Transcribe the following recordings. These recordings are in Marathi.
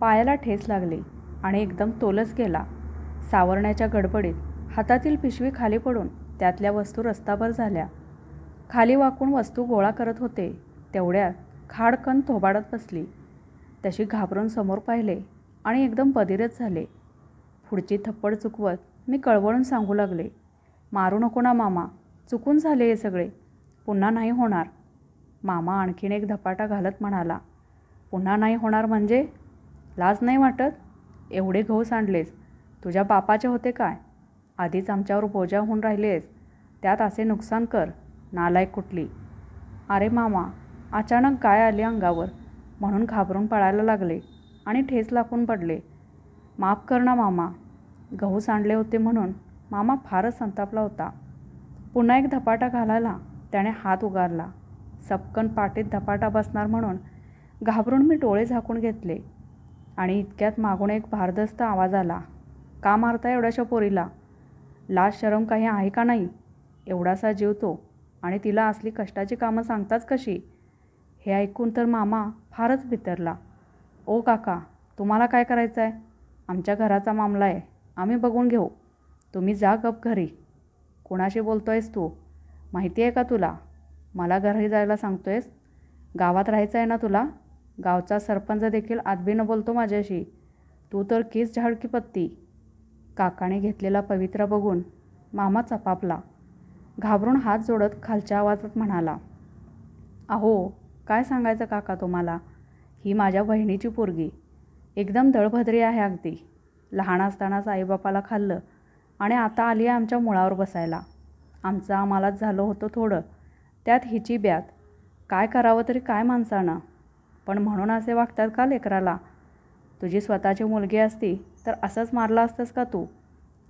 पायाला ठेस लागली आणि एकदम तोलच गेला. सावरण्याच्या गडबडीत हातातील पिशवी खाली पडून त्यातल्या वस्तू रस्ताभर झाल्या. खाली वाकून वस्तू गोळा करत होते. तेवढ्यात खाडकन थोबाडत बसली. तशी घाबरून समोर पाहिले आणि एकदम बधिरच झाले. पुढची थप्पड चुकवत मी कळवळून सांगू लागले मारू नको ना मामा चुकून झाले हे सगळे. पुन्हा नाही होणार. मामा आणखीन एक धपाटा घालत म्हणाला पुन्हा नाही होणार म्हणजे? लाज नाही वाटत? एवढे गहू सांडलेस तुझ्या बापाचे होते काय? आधीच आमच्यावर बोजा होऊन राहिलेस. त्यात असे नुकसान कर. नालायक कुठली? अरे मामा अचानक गाय आली अंगावर. म्हणून घाबरून पळायला लागले आणि ठेच लागून पडले. माफ कर ना मामा. गहू सांडले होते म्हणून मामा फारच संतापला होता. पुन्हा एक धपाटा घालायला त्याने हात उगारला. सपकन पाठीत धपाटा बसणार म्हणून घाबरून मी डोळे झाकून घेतले. आणि इतक्यात मागून एक भारदस्त आवाज आला. का मारता एवढ्याशा पोरीला? लाज शरम काही आहे का नाही? एवढासा जीव तो. आणि तिला असली कष्टाची कामं सांगताच कशी? हे ऐकून तर मामा फारच भितरला. ओ काका तुम्हाला काय करायचं आहे आमच्या घराचा मामला आहे. आम्ही बघून घेऊ. तुम्ही जा गप घरी. कोणाशी बोलतो आहेस तू? माहिती आहे का तुला? मला घरी जायला सांगतो आहेस गावात राहायचं आहे ना तुला? गावचा सरपंच देखील आदबीनं बोलतो माझ्याशी तू तर केस झाडकी पत्ती. काकाने घेतलेला पवित्रा बघून मामा चपापला. घाबरून हात जोडत खालच्या आवाजात म्हणाला अहो काय सांगायचं काका तुम्हाला? ही माझ्या बहिणीची पोरगी. एकदम दळभद्री आहे अगदी. लहान असतानाच आईबापाला खाल्लं आणि आता आली आहे आमच्या मुळावर बसायला. आमचं आम्हालाच झालं होतं थोडं. त्यात हिची ब्यात. काय करावं तरी काय माणसानं? पण म्हणून असे वागतात का लेकराला? तुझी स्वतःची मुलगी असती तर असंच मारलं असतंस का तू?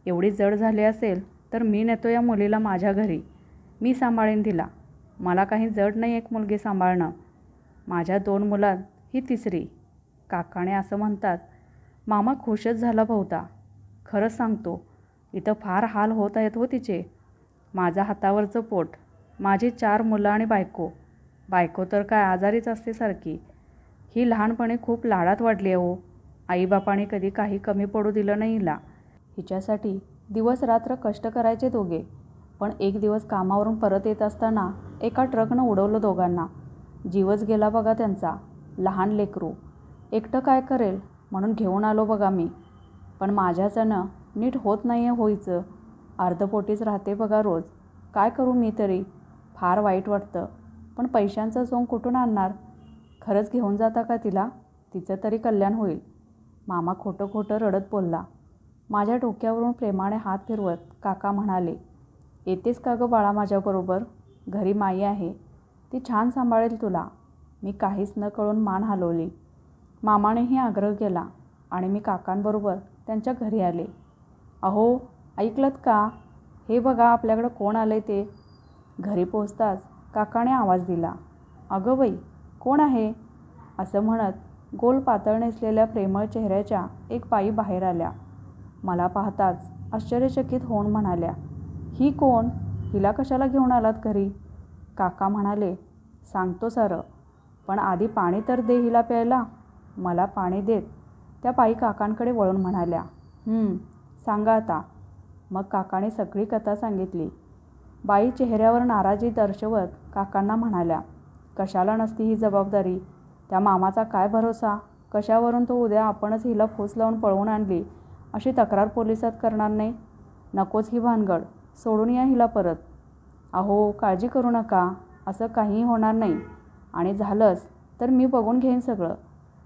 एवढी जड झाली असेल तर मी नेतो या मुलीला माझ्या घरी. मी सांभाळीन तिला. मला काही जड नाही एक मुलगी सांभाळणं. माझ्या दोन मुलात ही तिसरी. काकाने असं म्हणतात. मामा खुशच झाला बहुता खरंच सांगतो इथं फार हाल होत आहेत हो तिचे. माझा हातावरचं पोट माझी चार मुलं आणि बायको. बायको तर काय आजारीच असते सारखी. ही लहानपणी खूप लाडात वाढली आहे हो आईबापाने कधी काही कमी पडू दिलं नाही हिला हिच्यासाठी दिवस रात्र कष्ट करायचे दोघे. पण एक दिवस कामावरून परत येत असताना एका ट्रकनं उडवलं दोघांना. जीवच गेला बघा त्यांचा. लहान लेकरू. एकटं काय करेल म्हणून घेऊन आलो बघा मी. पण माझ्याच्यानं नीट होत नाही आहे होईचं अर्धपोटीच राहते बघा रोज. काय करू मी तरी? फार वाईट वाटतं. पण पैशांचं सोंग कुठून आणणार? खरंच घेऊन जाता का तिला? तिचं तरी कल्याण होईल. मामा खोटं खोटं रडत बोलला. माझ्या डोक्यावरून प्रेमाने हात फिरवत काका म्हणाले येतेस का गं बाळा माझ्याबरोबर? घरी माई आहे. ती छान सांभाळेल तुला. मी काहीच न कळून मान हलवली. मामानेही आग्रह केला आणि मी काकांबरोबर त्यांच्या घरी आले. अहो ऐकलत का? हे बघा आपल्याकडं कोण आलं ते. घरी पोहोचताच काकाने आवाज दिला. अगं बाई कोण आहे? असं म्हणत गोल पातळ नेसलेल्या प्रेमळ चेहऱ्याच्या एक बाई बाहेर आल्या. मला पाहताच आश्चर्यचकित होऊन म्हणाल्या ही कोण? हिला कशाला घेऊन आलात घरी? काका म्हणाले सांगतो सारं पण आधी पाणी तर दे हिला प्यायला. मला पाणी देत. त्या बाई काकांकडे वळून म्हणाल्या सांगा आता. मग काकाने सगळी कथा सांगितली. बाई चेहऱ्यावर नाराजी दर्शवत काकांना म्हणाल्या कशाला नसती ही जबाबदारी? त्या मामाचा काय भरोसा? कशावरून तो उद्या आपणच हिला फूस लावून पळवून आणली? अशी तक्रार पोलिसात करणार नाही? नकोच ही भानगड. सोडून या हिला परत. अहो काळजी करू नका. असं काहीही होणार नाही. आणि झालंच तर मी बघून घेईन सगळं.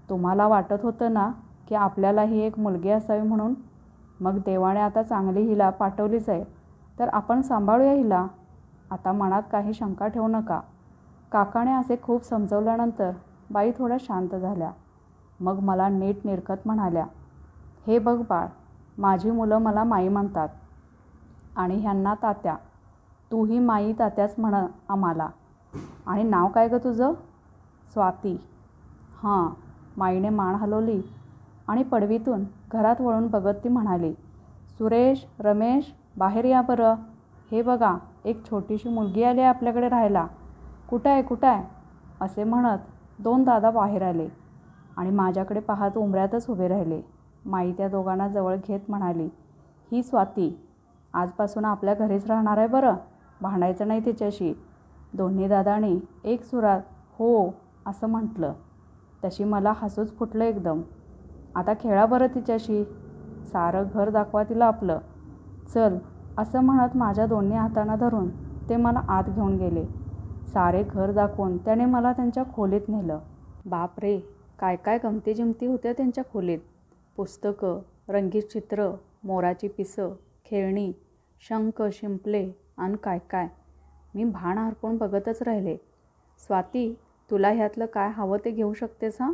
तुम्हाला वाटत होतं ना की आपल्याला ही एक मुलगी असावी म्हणून? मग देवाने आता चांगली हिला पाठवलीच आहे. तर आपण सांभाळूया हिला. आता मनात काही शंका ठेवू नका. काकाने असे खूप समजवल्यानंतर बाई थोड्या शांत झाल्या. मग मला नीट निरखत म्हणाल्या हे बघ बाळ माझी मुलं मला माई म्हणतात आणि ह्यांना तात्या. तूही माई तात्याच म्हण आम्हाला. आणि नाव काय गं तुझं? स्वाती. हां. माईने मान हलवली आणि पडवीतून घरात वळून बघत ती म्हणाली सुरेश रमेश बाहेर या बरं. हे बघा एक छोटीशी मुलगी आली आहे आपल्याकडे राहायला. कुठं आहे कुठं आहे असे म्हणत दोन दादा बाहेर आले आणि माझ्याकडे पाहत उंबऱ्यातच उभे राहिले. माई त्या दोघांना जवळ घेत म्हणाली ही स्वाती आजपासून आपल्या घरीच राहणार आहे बरं? भांडायचं नाही तिच्याशी. दोन्ही दादांनी एक सुरात हो असं म्हटलं. तशी मला हसूच फुटलं एकदम. आता खेळा बरं तिच्याशी. सारं घर दाखवा तिला आपलं. चल असं म्हणत माझ्या दोन्ही हातांना धरून ते मला आत घेऊन गेले. सारे घर दाखवून त्याने मला त्यांच्या खोलीत नेलं. बाप रे काय काय गमती जमती होत्या त्यांच्या खोलीत. पुस्तकं रंगीत चित्र मोराची पिसं खेळणी शंख शिंपले आणि काय काय. मी भाण हरपून बघतच राहिले. स्वाती तुला ह्यातलं काय हवं ते घेऊ शकतेस हां?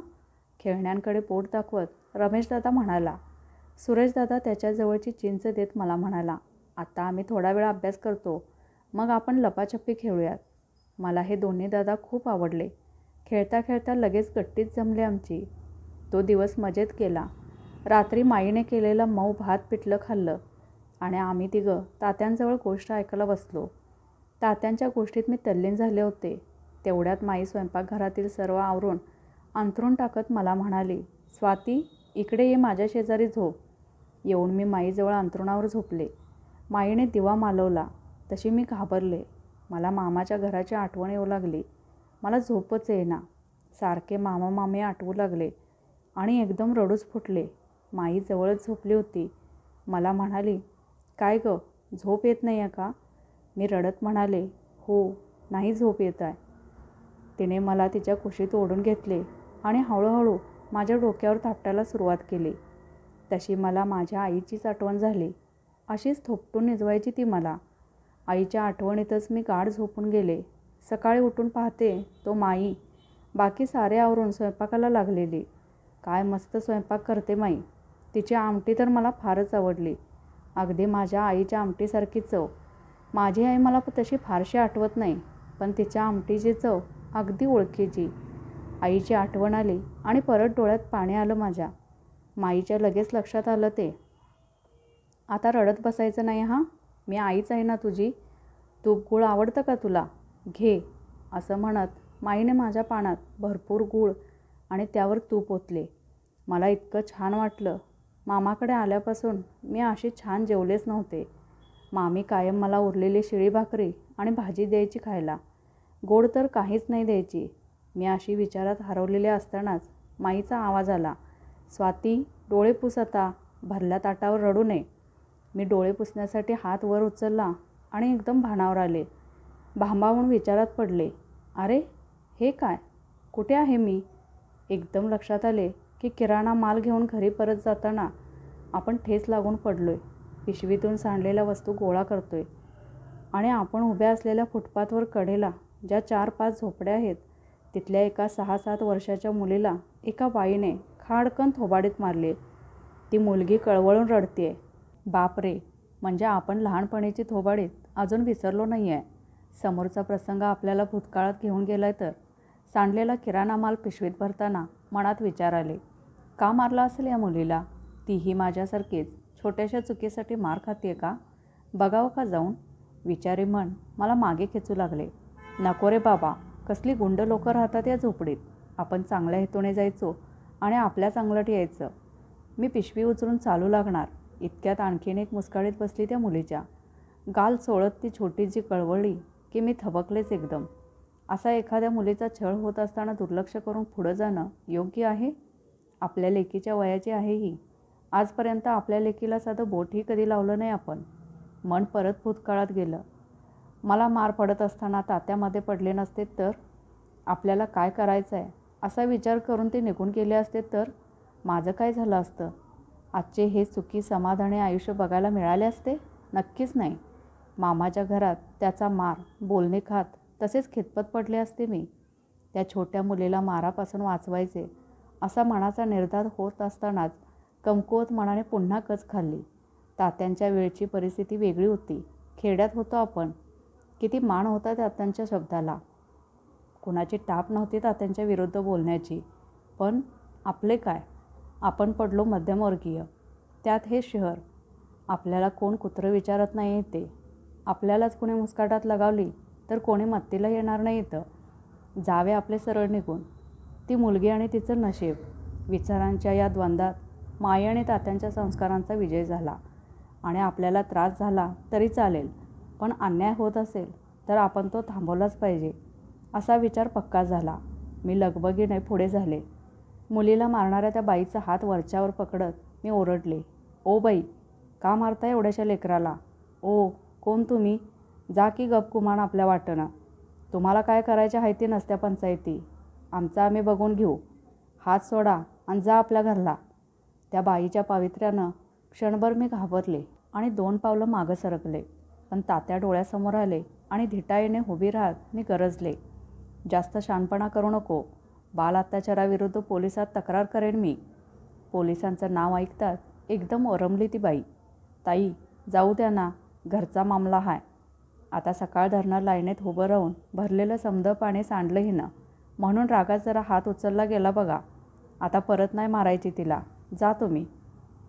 खेळण्यांकडे पोट दाखवत रमेशदादा म्हणाला. सुरेशदादा त्याच्याजवळची चिंच देत मला म्हणाला आता आम्ही थोडा वेळ अभ्यास करतो. मग आपण लपाछपी खेळूयात. मला हे दोन्ही दादा खूप आवडले. खेळता खेळता लगेच गट्टीत जमले आमची. तो दिवस मजेत गेला रात्री माईने केलेलं मऊ भात पिठलं खाल्लं आणि आम्ही तिघं तात्यांजवळ गोष्ट ऐकायला बसलो. तात्यांच्या गोष्टीत मी तल्लीन झाले होते. तेवढ्यात माई स्वयंपाकघरातील सर्व आवरून अंथरून टाकत मला म्हणाली स्वाती इकडे ये माझ्या शेजारी झोप. येऊन मी माईजवळ अंथरुणावर झोपले. माईने दिवा मालवला. तशी मी घाबरले. मला मामाच्या घराची आठवण येऊ लागली. मला झोपच येईना. सारखे मामा मामे आठवू लागले आणि एकदम रडूच फुटले. माई जवळच झोपली होती. मला म्हणाली काय गं झोप येत नाही आहे का? मी रडत म्हणाले हो नाही झोप येत आहे. तिने मला तिच्या कुशीत ओढून घेतले आणि हळूहळू माझ्या डोक्यावर थापटायला सुरुवात केली. तशी मला माझ्या आईचीच आठवण झाली. अशीच थोपटून निजवायची ती मला. आईच्या आठवणीतच मी गाढ झोपून गेले. सकाळी उठून पाहते तो माई. बाकी सारे आवरून स्वयंपाकाला लागलेली. काय मस्त स्वयंपाक करते माई. तिची आमटी तर मला फारच आवडली. अगदी माझ्या आईच्या आमटीसारखी चव. माझी आई मला तशी फारशी आठवत नाही पण तिच्या आमटीची चव अगदी ओळखीची. आईची आठवण आली आणि परत डोळ्यात पाणी आलं माझ्या. माईच्या लगेच लक्षात आलं ते. आता रडत बसायचं नाही हां? मी आईच आहे ना तुझी. तूप गूळ आवडतं का तुला? घे असं म्हणत माईने माझ्या पानात भरपूर गूळ आणि त्यावर तूप ओतले. मला इतकं छान वाटलं. मामाकडे आल्यापासून मी अशी छान जेवलेच नव्हते. मामी कायम मला उरलेली शिळी भाकरी आणि भाजी द्यायची खायला. गोड तर काहीच नाही द्यायची. मी अशी विचारात हरवलेले असतानाच माईचा आवाज आला. स्वाती डोळे पुस आता. भरल्या ताटावर रडू नये. मी डोळे पुसण्यासाठी हात वर उचलला आणि एकदम भानावर आले. भांबावून विचारात पडले अरे हे काय? कुठे आहे मी? एकदम लक्षात आले की किराणा माल घेऊन घरी परत जाताना आपण ठेस लागून पडलो आहे पिशवीतून सांडलेल्या वस्तू गोळा करतो आहे आणि आपण उभ्या असलेल्या फुटपाथवर कडेला ज्या चार पाच झोपड्या आहेत तिथल्या एका सहा सात वर्षाच्या मुलीला एका बाईने खाडकन थोबाडीत मारले. ती मुलगी कळवळून रडते बाप रे म्हणजे आपण लहानपणीची थोबाडीत अजून विसरलो नाही आहे समोरचा प्रसंग आपल्याला भूतकाळात घेऊन गेलाय तर? सांडलेला किराणा माल पिशवीत भरताना मनात विचार आले. का मारला असेल या मुलीला? तीही माझ्यासारखीच छोट्याशा चुकीसाठी मार खाते का? बघावं का जाऊन? विचारी मन मला मागे खेचू लागले. नको रे बाबा कसली गुंड लोकं राहतात या झोपडीत? आपण चांगल्या हेतूने जायचो आणि आपल्या चांगलट यायचं. मी पिशवी उचलून चालू लागणार. इतक्यात आणखीन एक मुस्काळीत बसली त्या मुलीच्या. गाल चोळत ती छोटी जी कळवळली की मी थबकलेच एकदम. असा एखाद्या मुलीचा छळ होत असताना दुर्लक्ष करून पुढं जाणं योग्य आहे? आपल्या लेकीच्या वयाची आहे ही. आजपर्यंत आपल्या लेकीला साधं बोटही कधी लावलं नाही आपण. मन परत भूतकाळात गेलं. मला मार पडत असताना तात्यामध्ये पडले नसते तर? आपल्याला काय करायचं आहे असा विचार करून ते निघून गेले असते तर? माझं काय झालं असतं? आजचे हे सुखी समाधानी आयुष्य बघायला मिळाले असते? नक्कीच नाही. मामाच्या घरात त्याचा मार बोलणे खात तसेच खितपत पडले असते मी. त्या छोट्या मुलीला मारापासून वाचवायचे असा मनाचा निर्धार होत असतानाच कमकुवत मनाने पुन्हा कच खाल्ली. तात्यांच्या वेळची परिस्थिती वेगळी होती. खेड्यात होतो आपण. किती मान होता तात्यांच्या शब्दाला. कुणाची टाप नव्हती तात्यांच्या विरुद्ध बोलण्याची. पण आपले काय? आपण पडलो मध्यमवर्गीय. त्यात हे शहर आपल्याला कोण कुत्रं विचारत नाही येते आपल्यालाच कोणी मुस्काटात लगावली तर कोणी मत्तीला येणार नाही इथं. जावे आपले सरळ निघून. ती मुलगी आणि तिचं नशीब विचारांच्या या द्वंद्वात माई आणि तात्यांच्या संस्कारांचा विजय झाला. आणि आपल्याला त्रास झाला तरी चालेल पण अन्याय होत असेल तर आपण तो थांबवलाच पाहिजे असा विचार पक्का झाला. मी लगबगीने पुढे झाले. मुलीला मारणाऱ्या त्या बाईचा हात वरच्यावर पकडत मी ओरडले ओ बाई का मारता एवढ्याशा लेकराला? ओ कोण तुम्ही? जा की गपकुमान आपल्या वाटणं. तुम्हाला काय करायचे आहे ते नसत्या पंचायती. आमचा आम्ही बघून घेऊ. हात सोडा आणि जा आपल्या घरला. त्या बाईच्या पावित्र्यानं क्षणभर मी घाबरले आणि दोन पावलं मागं सरकले पण तात्या डोळ्यासमोर आले आणि धिटाईने उभी राहत मी गरजले जास्त शानपणा करू नको. बाल अत्याचाराविरुद्ध पोलिसात तक्रार करेन मी. पोलिसांचं नाव ऐकताच एकदम ओरमली ती बाई. ताई जाऊ द्या ना घरचा मामला हाय. आता सकाळ धरणं लाईनीत उभं राहून भरलेलं समद पाणी सांडलं हिनं. म्हणून रागात जरा हात उचलला गेला बघा. आता परत नाही मारायची तिला. जा तुम्ही.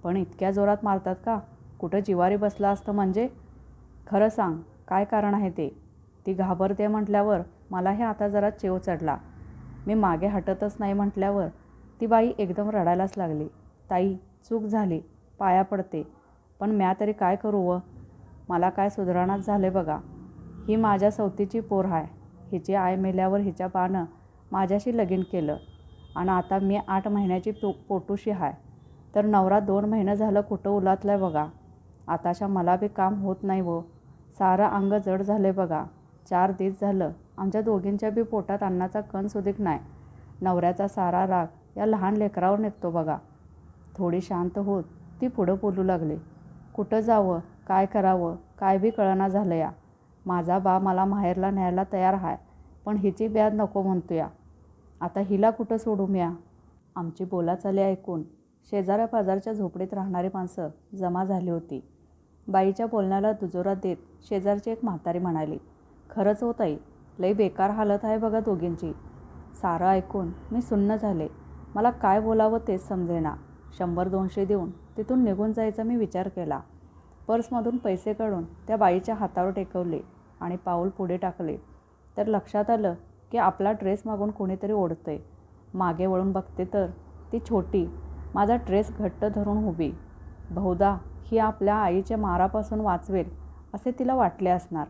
पण इतक्या जोरात मारतात का? कुठं जिवारी बसला असतं म्हणजे? खरं सांग काय कारण आहे ते? ती घाबरते म्हटल्यावर मला हे आता जरा चेव चढला. मी मागे हटतच नाही म्हटल्यावर ती बाई एकदम रडायलाच लागली. ताई चूक झाली. पाया पडते. पण म्या तरी काय करू व? मला काय सुधारणाच झाले बघा. ही माझ्या सवतीची पोर आहे हिची आय मेल्यावर हिच्या पानं माझ्याशी लगीन केलं. आणि आता मी आठ महिन्याची पो पोटूशी आहे तर नवरा दोन महिनं झालं कुठं उलातलं आहे बघा. आताशा मला बी काम होत नाही व. सारं अंग जड झालं बघा. चार दिवस झालं. आमच्या दोघींच्या बी पोटात अन्नाचा कण सुदीक नाही नवऱ्याचा सारा राग या लहान लेकरावर निघतो बघा. थोडी शांत होत ती पुढं बोलू लागली. कुठं जावं? काय करावं? काय बी कळना झालं या. माझा बा मला माहेरला न्यायला तयार आहे पण हिची ब्याज नको म्हणतो या. आता हिला कुठं सोडू म्या आमची बोलाचाली ऐकून. शेजाऱ्या पाजारच्या झोपडीत राहणारी माणसं जमा झाली होती. बाईच्या बोलण्याला दुजोरा देत शेजारची एक म्हातारी म्हणाली खरंच हो ताई लई बेकार हालत आहे बघा दोघींची. सारं ऐकून मी सुन्न झाले. मला काय बोलावं तेच समजेना. शंभर दोनशे देऊन तिथून निघून जायचा मी विचार केला. पर्समधून पैसे काढून त्या बाईच्या हातावर टेकवले आणि पाऊल पुढे टाकले. तर लक्षात आलं की आपला ड्रेस मागून कोणीतरी ओढतंय. मागे वळून बघते तर ती छोटी माझा ड्रेस घट्ट धरून उभी. बहुधा ही आपल्या आईच्या मारापासून वाचवेल असे तिला वाटले असणार.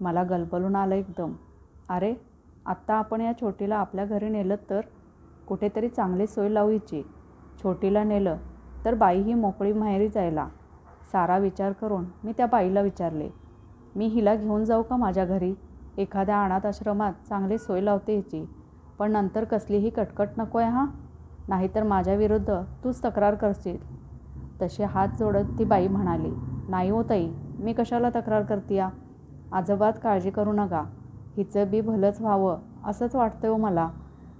मला गलबलून आलं एकदम. अरे आत्ता आपण या छोटीला आपल्या घरी नेलं तर कुठेतरी चांगली सोय लावू हिची छोटीला नेलं तर बाई ही मोकळी माहेरी जायला. सारा विचार करून मी त्या बाईला विचारले मी हिला घेऊन जाऊ का माझ्या घरी? एखाद्या अनाथ आश्रमात चांगली सोय लावते हिची. पण नंतर कसलीही कटकट नको आहे हां? नाहीतर माझ्याविरुद्ध तूच तक्रार करशील. तसे हात जोडत ती बाई म्हणाली नाही हो ताई मी कशाला तक्रार करते या आजोबात काळजी करू नका. हिचं बी भलंच व्हावं असंच वाटतं हो मला.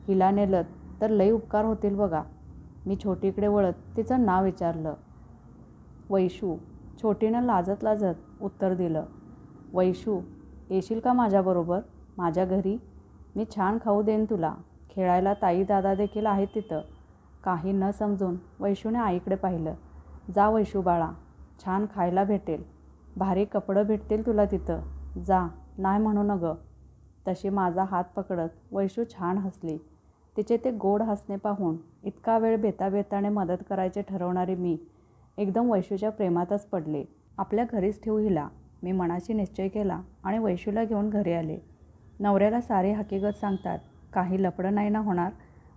हिला नेलं तर लई उपकार होतील बघा. मी छोटीकडे वळत तिचं नाव विचारलं. वैशू छोटीनं लाजत लाजत उत्तर दिलं. वैशू येशील का माझ्याबरोबर माझ्या घरी? मी छान खाऊ देईन तुला. खेळायला ताई दादा देखील आहेत तिथं. काही न समजून वैशूने आईकडे पाहिलं. जा वैशू बाळा छान खायला भेटेल. भारी कपडं भेटतील तुला तिथं. जा नाही म्हणू न गं तशी माझा हात पकडत वैशू छान हसली. तिचे ते गोड हसणे पाहून इतका वेळ बेताबेताने मदत करायचे ठरवणारी मी एकदम वैशूच्या प्रेमातच पडले. आपल्या घरीच ठेवू हिला. मी मनाशी निश्चय केला आणि वैशूला घेऊन घरी आले. नवऱ्याला सारी हकीकत सांगतात. काही लपडं नाही ना होणार?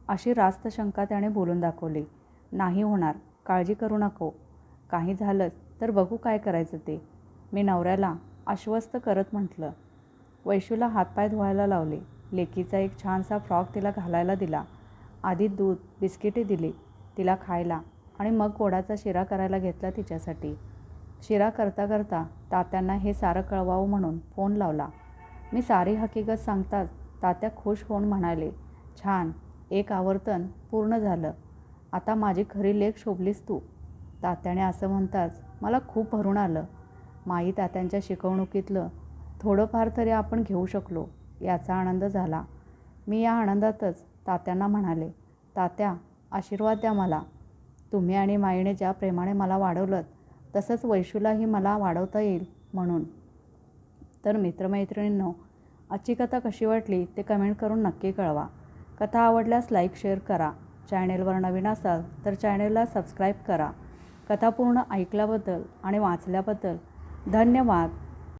अशी रास्त शंका त्याने बोलून दाखवली. नाही होणार. काळजी करू नको. काही झालंच तर बघू काय करायचं ते. मी नवऱ्याला आश्वस्त करत म्हटलं. वैशूला हातपाय धुवायला लावले. लेकीचा एक छानसा फ्रॉक तिला घालायला दिला. आधी दूध बिस्किटे दिली. तिला खायला आणि मग गोडाचा शिरा करायला घेतला तिच्यासाठी. शिरा करता करता तात्यांना हे सारं कळवावं म्हणून फोन लावला. मी सारी हकीकत सांगताच तात्या खुश होऊन म्हणाले छान एक आवर्तन पूर्ण झालं. आता माझी खरी लेख शोभलीस तू तात्याने असं म्हणताच मला खूप भरून आलं. माई तात्यांच्या शिकवणुकीतलं थोडंफार तरी आपण घेऊ शकलो याचा आनंद झाला. मी या आनंदातच तात्यांना म्हणाले तात्या आशीर्वाद द्या मला. तुम्ही आणि माईने ज्या प्रेमाने मला वाढवलं तसंच वैशूलाही मला वाढवता येईल म्हणून. तर मित्रमैत्रिणींनो आजची कथा कशी वाटली ते कमेंट करून नक्की कळवा. कथा आवडल्यास लाईक शेअर करा. चॅनेलवर नवीन असाल तर चॅनेलला सबस्क्राईब करा. कथा पूर्ण ऐकल्याबद्दल आणि वाचल्याबद्दल धन्यवाद.